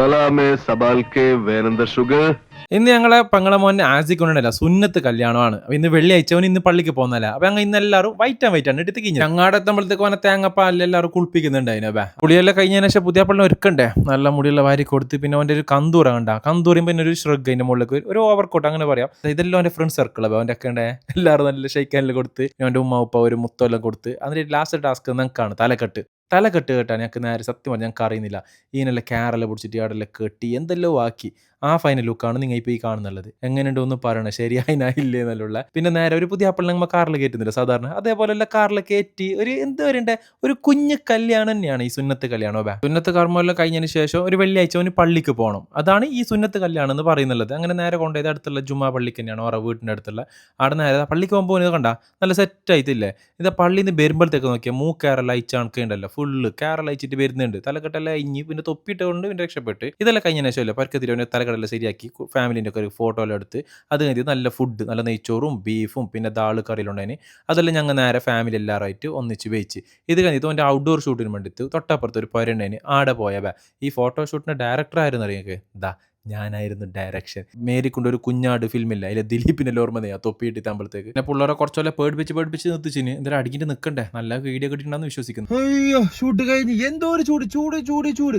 സലാമെ സബാൽക്കെ വേനന്ദ sugar. ഇന്ന് ഞങ്ങളെ പെങ്ങളെ ആസിക്കൊണ്ടല്ല ആസിക് കൊണ്ടല്ല സുന്നത്ത് കല്യാണമാണ്. അപ്പൊ ഇന്ന് വെള്ളിയാഴ്ച അവൻ ഇന്ന് പള്ളിക്ക് പോകുന്നല്ല അപ്പൊ ഞങ്ങൾ ഇന്ന് എല്ലാവരും വൈറ്റ് ആൻഡ് വൈറ്റ് ആണ് എടുത്ത് കഴിഞ്ഞു ഞങ്ങളുടെ എത്തുമ്പോഴത്തേക്ക് അവനെ തേങ്ങപ്പാലിൽ എല്ലാവരും കുളിപ്പിക്കുന്നുണ്ട് ബേ പുളിയെല്ലാം കഴിഞ്ഞതിന് ശേഷം പുതിയ പള്ളി ഒരുക്കണ്ടേ. നല്ല മുടിയുള്ള വാരി കൊടുത്ത് പിന്നെ അവന്റെ ഒരു കന്തൂറ കണ്ട. കന്തൂറിയും പിന്നെ ഒരു ഷ്രഗ് അതിന്റെ മുകളിലേക്ക് ഒരു ഓവർ കോട്ട് അങ്ങനെ പറയാം. ഇതെല്ലാം അവന്റെ ഫ്രണ്ട് സർക്കിൾ അവന്റെ ഒക്കെ എല്ലാവരും നല്ല ഷെയ്ക്കാനിൽ കൊടുത്ത് അവന്റെ ഉമ്മ ഉപ്പ ഒരു മുത്തെല്ലാം കൊടുത്ത്. അതിന്റെ ലാസ്റ്റ് ടാസ്ക് ഞങ്ങൾക്കാണ് തലക്കെട്ട്. തലക്കെട്ട് കേട്ടാണ് ഞങ്ങൾക്ക് നേരെ സത്യം പറഞ്ഞാൽ ഞങ്ങൾക്ക് അറിയുന്നില്ല. ഈനെല്ലാം ക്യാറെല്ലാം പിടിച്ചിട്ട് അവിടെല്ലാം കെട്ടി എന്തെല്ലോ ആക്കി. ആ ഫൈനൽ ലുക്കാണ് നിങ്ങൾ ഇപ്പോൾ ഈ കാണുന്നുള്ളത്. എങ്ങനെയുണ്ട് ഒന്ന് പറയണേ? ശരിയായില്ലേ എന്നുള്ള പിന്നെ നേരെ ഒരു പുതിയ ആപ്പിൾ നമ്മൾ കാറിൽ കയറ്റുന്നില്ല സാധാരണ. അതേപോലെയുള്ള കാറിൽ കയറ്റി ഒരു എന്ത് വരണ്ടേ? ഒരു കുഞ്ഞ് കല്യാണം തന്നെയാണ് ഈ സുന്നത്ത് കല്യാണോ ബാ സുന്നത്ത് കർമ്മമെല്ലാം കഴിഞ്ഞതിന് ശേഷം ഒരു വെള്ളിയാഴ്ച അവന് പള്ളിക്ക് പോകണം അതാണ് ഈ സുന്നത്ത് കല്യാണം എന്ന് പറയുന്നുള്ളത്. അങ്ങനെ നേരെ കൊണ്ടുപോയത് അടുത്തുള്ള ജുമാ പള്ളിക്ക് തന്നെയാണ് ഓരോ വീടിന്റെ അടുത്തുള്ള. അവിടെ നേരെ പള്ളിക്ക് പോകുമ്പോൾ ഇത് കണ്ട? നല്ല സെറ്റ് ആയിട്ടില്ലേ? ഇത് പള്ളിയിൽ നിന്ന് വരുമ്പോഴത്തേക്ക് നോക്കിയാൽ മൂക്കേറെല്ലാം കണക്കുണ്ടല്ലോ ഫുള്ള് കേരള അയച്ചിട്ട് വരുന്നുണ്ട്. തലക്കെട്ടെല്ലാം ഇഞ്ഞ് പിന്നെ തൊപ്പിട്ട് കൊണ്ട് പിന്നെ രക്ഷപ്പെട്ട്. ഇതെല്ലാം കഴിഞ്ഞ ശേഷമല്ല പരക്കത്തിരി അവന്റെ തലക്കെട്ടെല്ലാം ശരിയാക്കി. ഫാമിലിന്റെ ഒക്കെ ഒരു ഫോട്ടോ എല്ലാം എടുത്ത് അത് കഴിഞ്ഞ് നല്ല ഫുഡ് നല്ല നെയ്ച്ചോറും ബീഫും പിന്നെ ദാൾ കറിയിലുണ്ടായിന്. അതെല്ലാം ഞങ്ങൾ നേരെ ഫാമിലി എല്ലാവരുമായിട്ട് ഒന്നിച്ച് വെച്ച് ഇത് കഴിഞ്ഞിട്ട് അവന്റെ ഔട്ട്ഡോർ ഷൂട്ടിന് വേണ്ടിയിട്ട് തൊട്ടപ്പുറത്ത് ഒരു പുരണ്ടായിന് ആടെ പോയവ ഈ ഫോട്ടോ ഷൂട്ടിന്റെ ഡയറക്ടർ ആയിരുന്നു അറിയാം ദാ ഞാനായിരുന്നു ഡയറക്ഷൻ മേരിക്കൊണ്ട് ഒരു കുഞ്ഞാട് ഫിലിമില്ല അതിലെ ദിലീപിനെ ഓർമ്മ തൊപ്പി തൊപ്പിയിട്ട് താമ്പളത്തേക്ക് പിന്നെ പിള്ളേരെ കുറച്ചൊക്കെ പേടിപ്പിച്ച് പേടിപ്പിച്ച് നിർത്തിച്ചിന്. എന്തായാലും അടിക്കിട്ട് നിൽക്കണ്ടേ നല്ല വീഡിയോ കിട്ടിയിട്ടുണ്ടെന്ന് വിശ്വസിക്കുന്നു. അയ്യോ ഷൂട്ട് എന്തോ ഒരു ചൂട്. ചൂട് ചൂട് ചൂട്.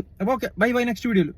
ബൈ ബൈ നെക്സ്റ്റ് വീഡിയോയിൽ